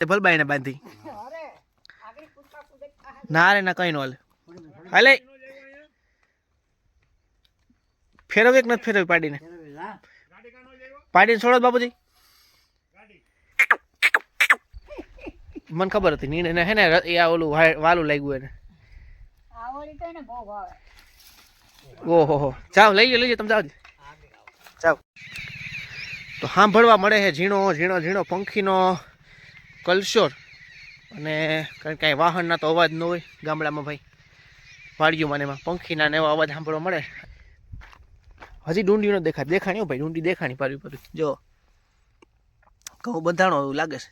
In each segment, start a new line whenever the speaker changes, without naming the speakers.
તે ભલબાઈને બાંધી. ના રે ના કઈ નો હાલે. હાલે. ફેરવી કે નથી ફેરવી પાડીને. પાડીને છોડો બાપુજી. મને ખબર હતી નીને એને હે ને એ ઓલું વાલું લાગ્યું એને. ઓહો હો. જાઓ લઈ લો લઈ તમે જાઓ જાઓ. તો સાંભળવા મળે છે ઝીણો ઝીણો ઝીણો પંખીનો. કલશોર. અને કારણ કાંઈ વાહનના તો અવાજ ન હોય ગામડામાં ભાઈ. વાડીઓમાં ને એમાં પંખીના ને એવા અવાજ સાંભળવા મળે. હજી ડુંડી નો દેખાય દેખાણી ભાઈ, ડુંડી દેખાણી પારી પારી જો, ઘઉં બંધાણો એવું લાગે છે.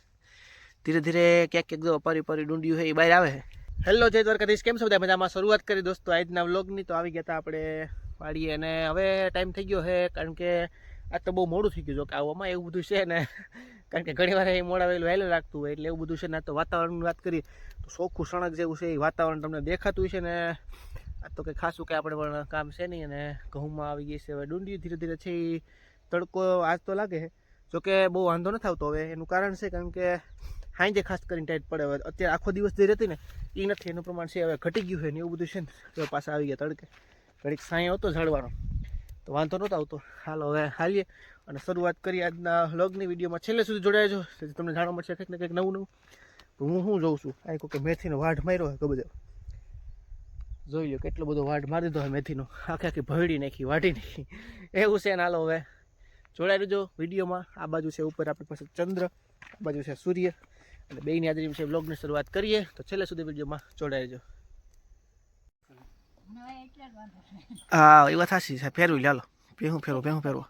ધીરે ધીરે ક્યાંક ક્યાંક જો પરી પરી ડુંડિયું છે એ બહાર આવે છે. હેલો, જય દ્વારકાધીશ. કેમ છો બધા મજામાં? શરૂઆત કરી દોસ્તો, આજના વ્લોગની તો આવી ગયા હતા આપણે વાડીએ. અને હવે ટાઈમ થઈ ગયો છે, કારણ કે આજ તો બહુ મોડું થઈ ગયું જો કે આવામાં એવું બધું છે ને, કારણ કે ઘણી વાર એ મોડા વહેલું વહેલું લાગતું હોય એટલે એવું બધું છે ને તો વાતાવરણની વાત કરીએ તો ચોખ્ખું સણક જેવું છે, એ વાતાવરણ તમને દેખાતું છે ને. આ તો કંઈ ખાસું કે આપણે પણ કામ છે નહીં અને ઘઉંમાં આવી ગઈ છે. હવે ડુંડી ધીરે ધીરે છે, એ તડકો આજ તો લાગે જોકે બહુ વાંધો નથી આવતો હવે, એનું કારણ છે કારણ કે સાંજે ખાસ કરીને ટાઈટ પડે હવે. અત્યારે આખો દિવસ જે રહેતી ને એ નથી, એનું પ્રમાણ છે, હવે ઘટી ગયું છે ને એવું બધું છે ને પાછા આવી ગયા તડકે. ઘડીક સાંય હતો ઝાડવાનો. તો વાંધો નહોતો આવતો. હાલો, હવે હાલીએ અને શરૂઆત કરીએ આજના વ્લોગની વિડીયોમાં. છેલ્લે સુધી જોડાયા છો તેથી તમને જાણવા મળશે કંઈક ને કંઈક નવું નવું. તો હું શું જોઉં છું? આ કે મેથીનો વાઢ માર્યો હોય બધો જોઈ લો કેટલો બધો વાઢ મારી દીધો હોય મેથીનો. આખી આખી ભરડી નાખી વાટી નાખી. એવું છે ને હાલો હવે. જોડાઈ રહેજો વિડીયોમાં. આ બાજુ છે ઉપર, આપણી પાસે ચંદ્ર, આ બાજુ છે સૂર્ય. અને બેની હાજરી છે બ્લોગની શરૂઆત કરીએ. તો છેલ્લે સુધી વિડીયોમાં જોડાઈ રહેજો. હા એ વાત સાચી છે ફેરવી લે હાલો ભેહું ફેરવો ભેહું ફેરવો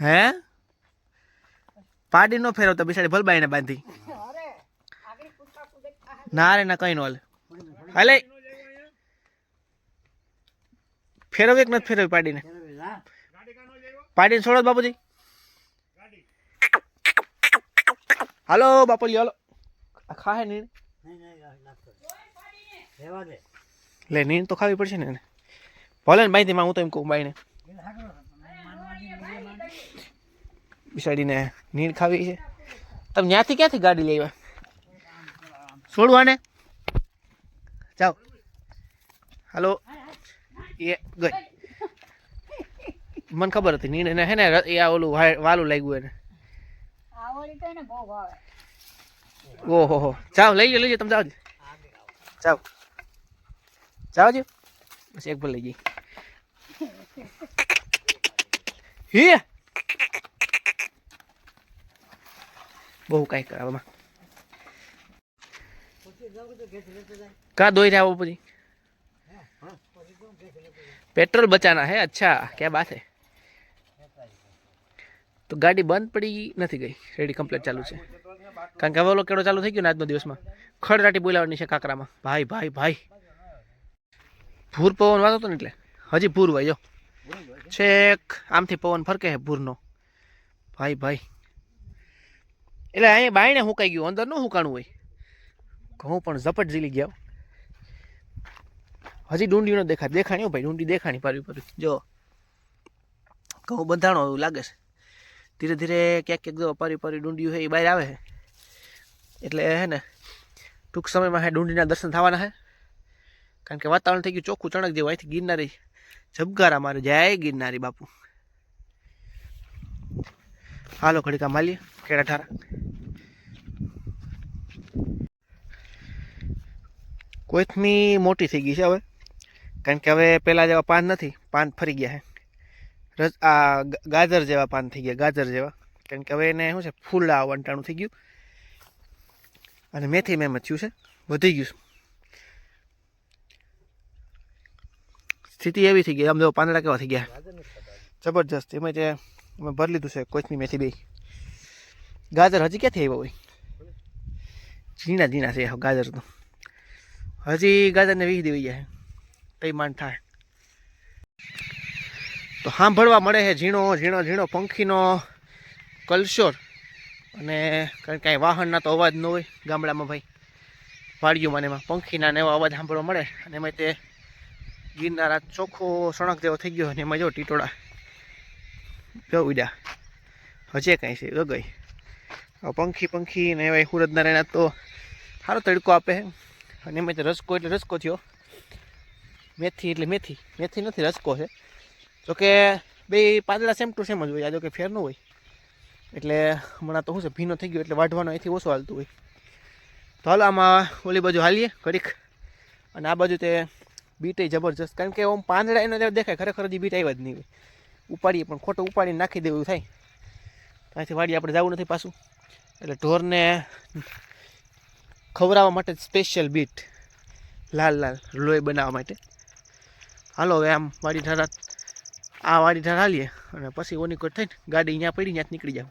હે પાડી નો ફેરવતા બિસાડી ભલબાઈને બાંધી ના રે ના કઈ નો હાલે હાલે ફેરવી કે નથી ફેરવી પાડીને પાડીને છોડો બાપુજી હાલો બાપુજી હાલો આ ખાહે નીણ લે નીંદ તો ખાવી પડશે ને એને? ભલે ને બાઈથી માં, હું તો એમ કહું બાઈને બિસાડીને નીંદ ખાવી છે. તમે ત્યાંથી ક્યાંથી ગાડી લઈ આવ્યા? છોડવાને જાઓ. હાલો. એ ગઈ. મને ખબર હતી નીંદ એને હે ને, એ આ ઓલું વાલું લાગ્યું એને. ઓહો, હો. જાઓ, લઈ જાઓ લઈ જાઓ તમે જાઓ. જાઓ. જાવજો શેક પર લઈ જઈ હે? બહુ કાંઈ કરાવવામાં કા દોઈ રહ્યા પછી? પેટ્રોલ બચાના હે? અચ્છા, ક્યાં બાત હે? તો ગાડી બંધ પડી નથી ગઈ. રેડી કમ્પ્લીટ ચાલુ છે. કારણ કે હવે કેડો ચાલુ થઈ ગયો ને આજનો દિવસમાં. ખડરાટી બોલાવવાની છે કાકરામાં. ભાઈ ભાઈ ભાઈ. ભૂર પવન વાતો હતો ને એટલે? હજી ભૂર હોય, જો. છેક, આમથી પવન ફરકે છે ભૂરનો. ભાઈ ભાઈ. એટલે અહીંયા બાયણે હુકાઈ ગયું, અંદર ન હુકાણું હોય. ઘઉં પણ ઝપટ ઝીલી ગયા હજી ડુંડીનો દેખાય. દેખાણી હો ભાઈ, ડુંડી દેખાણી પારી પારી જો. ઘઉં બંધાણો એવું લાગે છે. ધીરે ધીરે ક્યાંક ક્યાંક જો પારી પારી ડુંડિયું છે એ બહાર આવે છે. એટલે હે ને, ટૂંક સમયમાં હે ડુંડીના દર્શન થવાના છે. કારણ કે વાતાવરણ થઈ ગયું ચોખ્ખું ચણક જેવું, અહીંથી ગિરનારી જબગારા મારે. જય ગિરનારી બાપુ. હાલો, ઘડીકા માલીએ, કેળા ઠારા. કોઈથમી મોટી થઈ ગઈ છે હવે. કારણ કે હવે પહેલાં જેવા પાન નથી, પાન ફરી ગયા છે. રસ આ ગાજર જેવા પાન થઈ ગયા, ગાજર જેવા. કારણ કે હવે એને શું છે, ફૂલ આ વંટાણું થઈ ગયું. અને મેથી મેમ મચ્યું છે, વધી ગયું સ્થિતિ એવી થઈ ગઈ. આમ જો પાંદડા કેવા થઈ ગયા. જબરજસ્ત. એમાં જે અમે ભરી લીધું છે કોચની મેથી બે ગાજર હજી ક્યાંથી આવ્યા હોય? ઝીણા ઝીણા છે ગાજર તો. હજી ગાજરને વીસ દેવી જાય તઈ માંડ થાય તો સાંભળવા મળે છે ઝીણો ઝીણો ઝીણો પંખીનો કલશોર. અને કારણ કાંઈ વાહનના તો અવાજ ન હોય ગામડામાં ભાઈ. વાડીઓમાં એમાં પંખીના ને એવા અવાજ સાંભળવા મળે. અને એમાં તે ગિરનાર આ ચોખ્ખો સણક જેવો થઈ ગયો અને એમાં જો ટીટોળા જો ઉડ્યા. હજે કાંઈ છે, ગગઈ. ગઈ પંખી પંખી ને એવા સુરત નારાયણ તો સારો તડકો આપે અને એમાં રસકો એટલે રસકો થયો. મેથી એટલે મેથી. મેથી નથી, રસકો છે. જોકે બે પાંદડા સેમ ટુ સેમ જ હોય, આ જો કે ફેર ન હોય. એટલે હમણાં તો શું છે, ભીનો થઈ ગયો, એટલે વાઢવાનો અહીંથી ઓછો હાલતું હોય. તો હાલો આમાં ઓલી બાજુ હાલીએ, ઘડીક. અને આ બાજુ તે બીટે જબરજસ્ત. કારણ કે આમ પાંદડા એનો દેખાય, ખરેખર હજી બીટ આવ્યા જ નહીં ઉપાડીએ પણ, ખોટું ઉપાડીને નાખી દેવું થાય. ત્યાંથી વાડી આપણે જવું નથી પાછું. એટલે ઢોરને ખવડાવવા માટે સ્પેશિયલ બીટ. લાલ લાલ, લોહી બનાવવા માટે. હાલો, હવે આમ વાડી ઠારા આ વાડી હાલીએ અને પછી ઓની કોટ થઈને ગાડી અહીંયા પડી ત્યાં નીકળી જાવ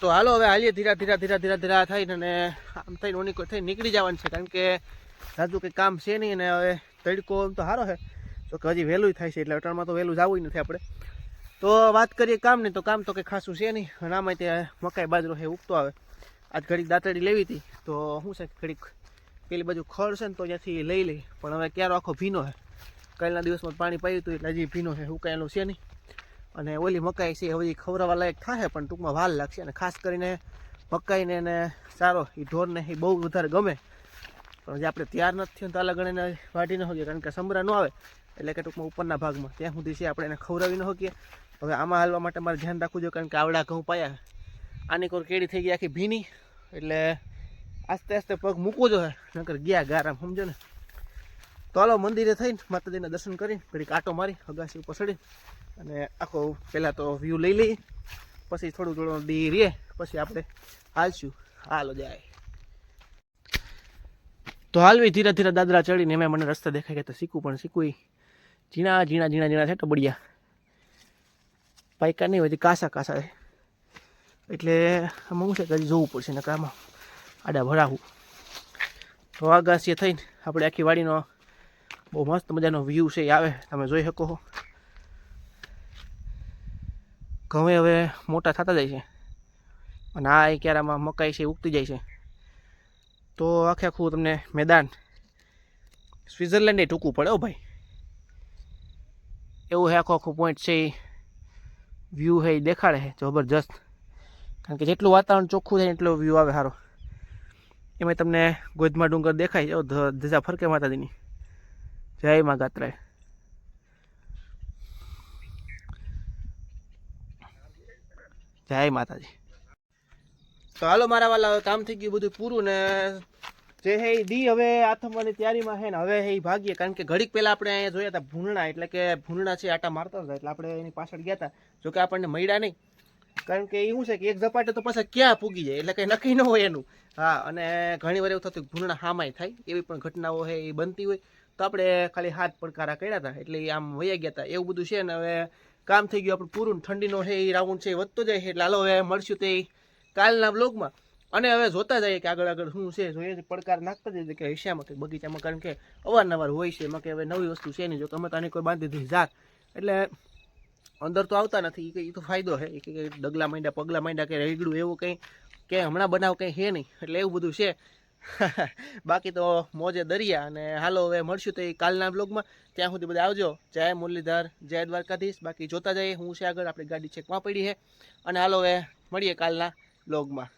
તો હાલો, હવે હાલીએ ધીરા ધીરા ધીરા ધીરા ધીરા થઈને અને આમ થઈને ઓની કોટ થઈને નીકળી જવાનું છે. કારણ કે રાજુ કંઈ કામ છે નહીં અને હવે તડકો એમ તો સારો છે. તો કે હજી વહેલું થાય છે એટલે અટાણમાં તો વહેલું જવું નથી આપણે. તો વાત કરીએ કામની તો કામ તો કંઈ ખાસું છે નહીં. અને આમાં ત્યાં મકાઈ બાજરો છે ઉગતો આવે. આજ ઘડીક દાંતડી લેવી હતી. તો શું છે, ઘડીક પેલી બાજુ ખડ છે ને તો ત્યાંથી લઈ લઈ. પણ હવે ક્યારો આખો ભીનો છે. કાલના દિવસમાં પાણી પાયું હતું એટલે હજી ભીનો છે ઉકાયેલું છે નહીં. અને ઓલી મકાઈ છે હજી ખવડાવવા લાયક થશે પણ ટૂંકમાં વાલ લાગશે. અને ખાસ કરીને મકાઈને એને સારો એ ઢોરને એ બહુ વધારે ગમે. પણ જે આપણે તૈયાર નથી થયું તો અલગ ગણીને વાટી ન શકીએ કારણ કે સમરા ન આવે. એટલે કે ટૂંકમાં ઉપરના ભાગમાં. ત્યાં સુધી છે આપણે એને ખવડાવી ન શકીએ. હવે આમાં હાલવા માટે મારે ધ્યાન રાખવું જોઈએ, કારણ કે આવડા ઘઉં પાયા. આની કોર કેડી થઈ ગઈ આખી ભીની. એટલે આસ્તે આસ્તે પગ મૂકવો જોઈએ, નકર ગયા ગારામ, સમજો ને. તો હાલો મંદિરે થઈને માતાજીના દર્શન કરી પછી કાંટો મારી, અગાસી ઉપર ચડી અને આખો પહેલાં તો વ્યૂ લઈ લઈએ. પછી થોડું થોડું દી રે પછી આપણે હાલશું. હાલો જાય. તો હાલવી ધીરે ધીરે દાદરા ચડીને એમાં મને રસ્તા દેખાય કે તો શીખવું પણ શીખવું ઝીણા ઝીણા ઝીણા ઝીણા છે ટબડિયા પાયકા નહીં હોય કાસા કાસા છે. એટલે આમાં શું છે કે હજી જોવું પડશે ને આમાં આડા ભરાવું તો આગાસીએ થઈને આપણે આખી વાડીનો બહુ મસ્ત મજાનો વ્યૂ છે એ આવે. તમે જોઈ શકો છો. ઘઉં હવે મોટા થતા જાય છે. અને આ ક્યારામાં મકાઈ છે ઉગતી જાય છે. તો આખે આખું તમને મેદાન સ્વિટ્ઝરલેન્ડ ટૂંકું પડે હો ભાઈ. એવું હે, આખો આખું પોઈન્ટ છે એ વ્યૂ હે એ દેખાડે છે જબરજસ્ત. કારણ કે જેટલું વાતાવરણ ચોખ્ખું થાય એટલો વ્યૂ આવે સારો એમાં તમને ગોધમા ડુંગર દેખાય છે ધજા ફરકે માતાજીની. જય મા ગાત્રાય. જય માતાજી. તો હાલો, મારા વાલા કામ થઈ ગયું બધું પૂરું ને જે હે દી હવે આથમવાની તૈયારીમાં છે ને હવે હે ભાગીએ. કારણ કે ઘડીક પહેલા આપણે અહીંયા જોયા હતા ભૂંડણા, એટલે કે ભૂંડણા છે, આટા મારતા હતા, એટલે આપણે એની પાછળ ગયા હતા. જોકે આપણને મળ્યા નહીં. કારણ કે એવું છે કે એક ઝપાટે તો પાછા ક્યાં પૂગી જાય, એટલે કંઈ નક્કી ન હોય એનું. હા, અને ઘણી વાર એવું થતું કે ભૂંડણા હામાય થાય, એવી પણ ઘટનાઓ છે એ બનતી હોય. તો આપણે ખાલી હાથ પડકારા કર્યા હતા, એટલે એ આમ વયા ગયા હતા. એવું બધું છે ને હવે કામ થઈ ગયું આપણું પૂરું ઠંડીનો હે એ રાઉન્ડ છે, એ વધતો જાય એટલે હાલો હવે મળશું તે કાલના બ્લોગમાં અને હવે જોતા જઈએ કે આગળ આગળ શું છે. જોઈએ પડકાર નાખતા જઈએ કે હિસ્સામાં કે બગીચામાં, કારણ કે અવારનવાર હોય છે. એમાં કે હવે નવી વસ્તુ છે નહીં. જો કે અમે તો કોઈ બાંધી દીધી જાત. એટલે અંદર તો આવતા નથી. એ તો ફાયદો છે. કે ડગલા માંડ્યા, પગલા માંડ્યા કે રેગડું એવું કંઈ, કે હમણાં બનાવ કંઈ છે નહીં. એટલે એવું બધું છે. બાકી તો મોજે દરિયા. અને હાલો હવે મળશું તો એ કાલના બ્લોગમાં ત્યાં સુધી બધા આવજો. જય મુરલીધર, જય દ્વારકાધીશ. બાકી જોતા જઈએ. હું છે આગળ. આપણી ગાડી ક્યાં પડી છે. અને હાલો હવે મળીએ કાલના બ્લોગમાં